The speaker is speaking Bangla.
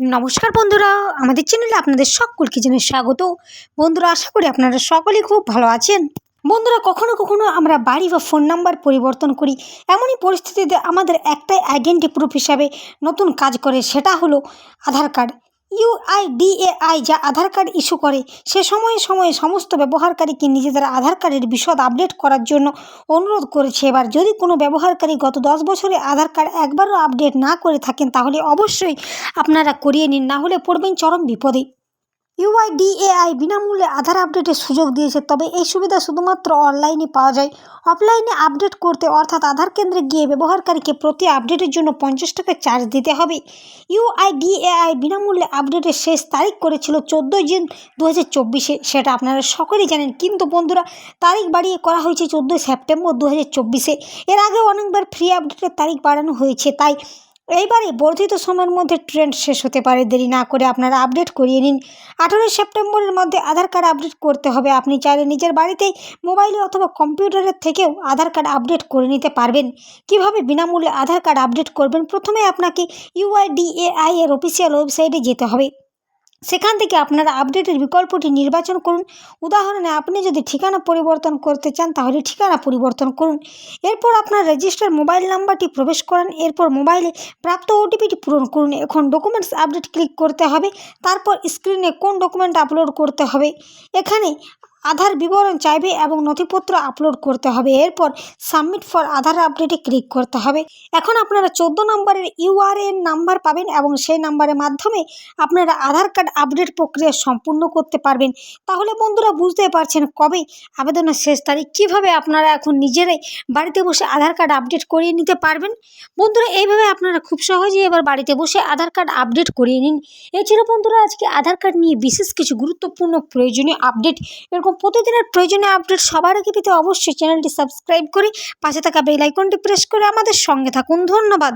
নমস্কার বন্ধুরা, আমাদের চ্যানেলে আপনাদের সকলকে জানাই স্বাগত। বন্ধুরা, আশা করি আপনারা সকলেই খুব ভালো আছেন। বন্ধুরা, কখনো কখনো আমরা বাড়ি বা ফোন নাম্বার পরিবর্তন করি। এমনই পরিস্থিতিতে আমাদের একটাই আইডেন্টি প্রুফ হিসাবে নতুন কাজ করে, সেটা হলো আধার কার্ড ইউআইডিএআই যা আধার কার্ড ইস্যু করে, সে সময়ে সময়ে সমস্ত ব্যবহারকারীকে নিজেদের আধার কার্ডের বিশদ আপডেট করার জন্য অনুরোধ করেছে। এবার যদি কোনো ব্যবহারকারী গত দশ বছরে আধার কার্ড একবারও আপডেট না করে থাকেন, তাহলে অবশ্যই আপনারা করিয়ে নিন, না হলে পড়বেন চরম বিপদে। ইউআইডিএআই বিনামূল্যে আধার আপডেটের সুযোগ দিয়েছে, তবে এই সুবিধা শুধুমাত্র অনলাইনে পাওয়া যায়। অফলাইনে আপডেট করতে অর্থাৎ আধার কেন্দ্রে গিয়ে ব্যবহারকারীকে প্রতি আপডেটের জন্য পঞ্চাশ টাকা চার্জ দিতে হবে। ইউআইডিএআই বিনামূল্যে আপডেটের শেষ তারিখ করেছিল চোদ্দোই জুন দু হাজার সেটা আপনারা সকলেই জানেন। কিন্তু বন্ধুরা, তারিখ বাড়িয়ে করা হয়েছে চোদ্দোই সেপ্টেম্বর দু হাজার চব্বিশে। এর আগেও অনেকবার ফ্রি আপডেটের তারিখ বাড়ানো হয়েছে, তাই এইবারে বর্ধিত সময়ের মধ্যে ট্রেন্ড শেষ হতে পারে। দেরি না করে আপনারা আপডেট করিয়ে নিন। আঠেরোই সেপ্টেম্বরের মধ্যে আধার কার্ড আপডেট করতে হবে। আপনি চাইলে নিজের বাড়িতেই মোবাইলে অথবা কম্পিউটারের থেকেও আধার কার্ড আপডেট করে নিতে পারবেন। কীভাবে বিনামূল্যে আধার কার্ড আপডেট করবেন? প্রথমে আপনাকে ইউআইডিএআই এর অফিসিয়াল ওয়েবসাইটে যেতে হবে। সেখান থেকে আপনারা আপডেটের বিকল্পটি নির্বাচন করুন। উদাহরণে, আপনি যদি ঠিকানা পরিবর্তন করতে চান, তাহলে ঠিকানা পরিবর্তন করুন। এরপর আপনার রেজিস্টার মোবাইল নাম্বারটি প্রবেশ করান। এরপর মোবাইলে প্রাপ্ত ওটিপিটি পূরণ করুন। এখন ডকুমেন্টস আপডেট ক্লিক করতে হবে। তারপর স্ক্রিনে কোন ডকুমেন্ট আপলোড করতে হবে? এখানে আধার বিবরণ চাইবে এবং নথিপত্র আপলোড করতে হবে। এরপর সাবমিট ফর আধার আপডেটে ক্লিক করতে হবে। এখন আপনারা চোদ্দ নম্বরের ইউআরএন নাম্বার পাবেন এবং সেই নাম্বারের মাধ্যমে আপনারা আধার কার্ড আপডেট প্রক্রিয়া সম্পূর্ণ করতে পারবেন। তাহলে বন্ধুরা বুঝতে পারছেন কবে আবেদনের শেষ তারিখ, কীভাবে আপনারা এখন নিজেরাই বাড়িতে বসে আধার কার্ড আপডেট করিয়ে নিতে পারবেন? বন্ধুরা, এইভাবে আপনারা খুব সহজেই এবার বাড়িতে বসে আধার কার্ড আপডেট করিয়ে নিন। এছাড়া বন্ধুরা, আজকে আধার কার্ড নিয়ে বিশেষ কিছু গুরুত্বপূর্ণ প্রয়োজনীয় আপডেট এরকম প্রতিদিনের প্রয়োজনীয় আপডেট সবার আগে পেতে অবশ্যই চ্যানেলটি সাবস্ক্রাইব করে পাশে থাকা বেল আইকনটি প্রেস করে আমাদের সঙ্গে থাকুন। ধন্যবাদ।